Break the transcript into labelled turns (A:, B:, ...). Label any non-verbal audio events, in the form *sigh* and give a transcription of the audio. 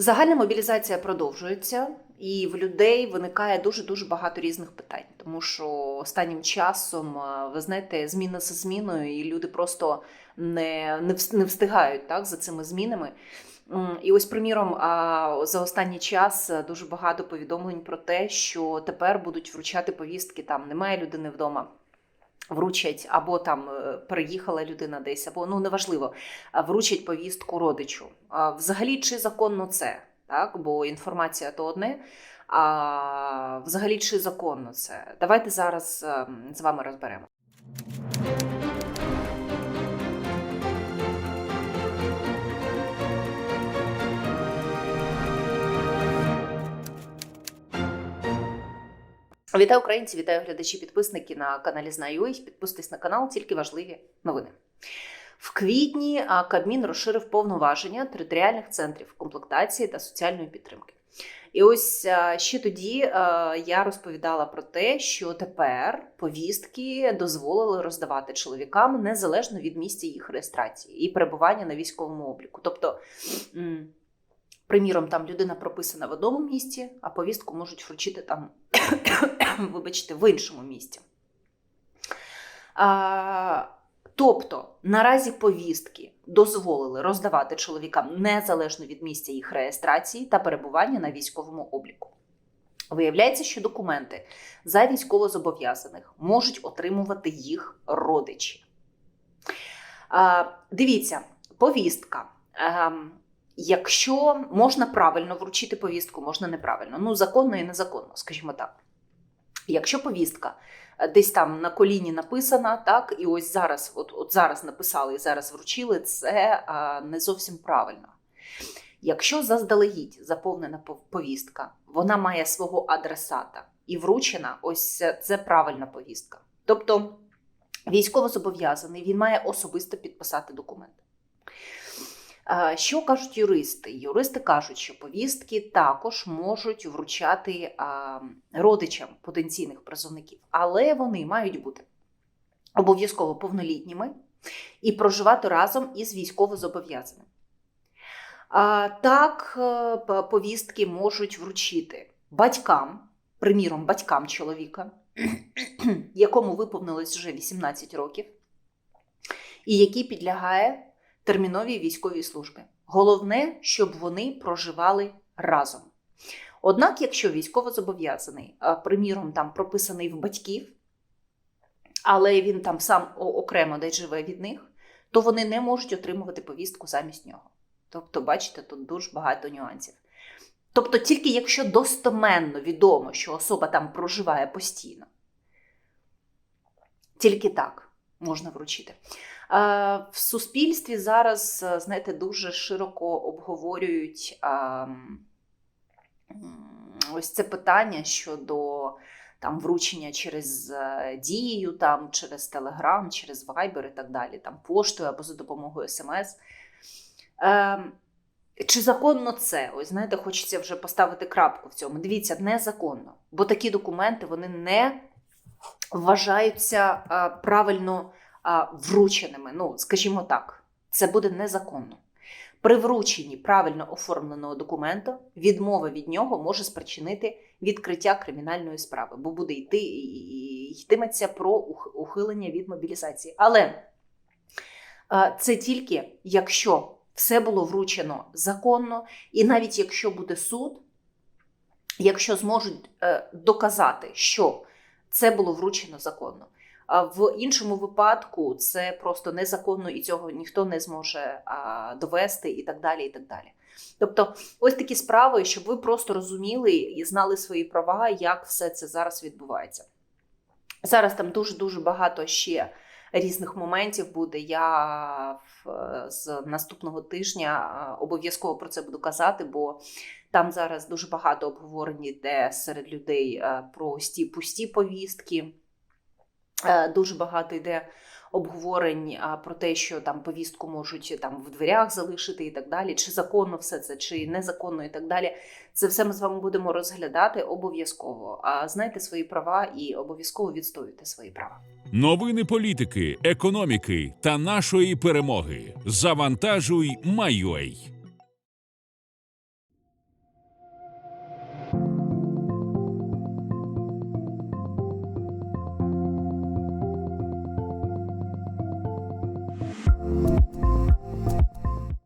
A: Загальна мобілізація продовжується, і в людей виникає дуже дуже багато різних питань, тому що останнім часом, е, ви знаєте, зміна за зміною, і люди просто не, не, встигають так за цими змінами. І ось, приміром, за останній час е, дуже багато повідомлень про те, що тепер будуть вручати повістки, там немає людини вдома. Вручать або там приїхала людина десь, або ну неважливо, вручать повістку родичу. Взагалі, чи законно це? Так, бо інформація то одне. А взагалі, чи законно це? Давайте зараз ем, з вами розберемо. Вітаю українці, вітаю глядачі, підписники на каналі Знаю.ua. Підписуйтесь на канал, тільки важливі новини. В квітні Кабмін розширив повноваження територіальних центрів комплектації та соціальної підтримки. І ось ще тоді я розповідала про те, що тепер повістки дозволили роздавати чоловікам незалежно від місця їх реєстрації і перебування на військовому обліку. Тобто, приміром, там людина прописана в одному місці, а повістку можуть вручити там, *coughs* вибачте, в іншому місці. А, тобто, наразі повістки дозволили роздавати чоловікам незалежно від місця їх реєстрації та перебування на військовому обліку. Виявляється, що документи за військовозобов'язаних можуть отримувати їх родичі. А, дивіться, повістка. Якщо можна правильно вручити повістку, можна неправильно. Ну, законно і незаконно, скажімо так. Якщо повістка е, десь там на коліні написана, так, і ось зараз, от, от зараз написали і зараз вручили, це а, не зовсім правильно. Якщо заздалегідь заповнена повістка, вона має свого адресата і вручена, ось це, правильна повістка. Тобто військовозобов'язаний, він має особисто підписати документ. Що кажуть юристи? Юристи кажуть, що повістки також можуть вручати родичам потенційних призовників, але вони мають бути обов'язково повнолітніми і проживати разом із військовозобов'язаним. Так, е, повістки можуть вручити батькам, приміром, батькам чоловіка, *clears throat* якому виповнилось вже 18 років, і який підлягає терміновій військовій службі. Головне, щоб вони проживали разом. Однак, якщо військовозобов'язаний, а, приміром, там прописаний в батьків, але він там сам окремо десь живе від них, то вони не можуть отримувати повістку замість нього. Тобто, бачите, тут дуже багато нюансів. Тобто, тільки якщо достоменно відомо, що особа там проживає постійно, тільки так можна вручити. Е, В суспільстві зараз, е, знаєте, дуже широко обговорюють ось це питання щодо там вручення через е, дію, там через Телеграм, через Viber і так далі, там поштою або за допомогою смс. Е, чи законно це? Ось знаєте, хочеться вже поставити крапку в цьому. Дивіться, незаконно, бо такі документи вони не вважаються правильно врученими. Ну, скажімо так, це буде незаконно. При врученні правильно оформленого документу відмова від нього може спричинити відкриття кримінальної справи, бо буде йти і- йтиметься про ухилення від мобілізації. Але це тільки якщо все було вручено законно, і навіть якщо буде суд, якщо зможуть е, доказати, що це було вручено законно. В іншому випадку це просто незаконно і цього ніхто не зможе довести, і так далі. і так далі. Тобто, ось такі справи, щоб ви просто розуміли і знали свої права, як все це зараз відбувається. Зараз там дуже дуже багато ще різних моментів буде. Я з наступного тижня обов'язково про це буду казати, бо там зараз дуже багато обговорень йде серед людей про ті пусті повістки. Е, Дуже багато йде обговорень а, про те, що там повістку можуть там в дверях залишити і так далі. Чи законно все це, чи незаконно, і так далі. Це все ми з вами будемо розглядати обов'язково. А знайте свої права і обов'язково відстоюйте свої права.
B: Новини політики, економіки та нашої перемоги. Завантажуй Майой.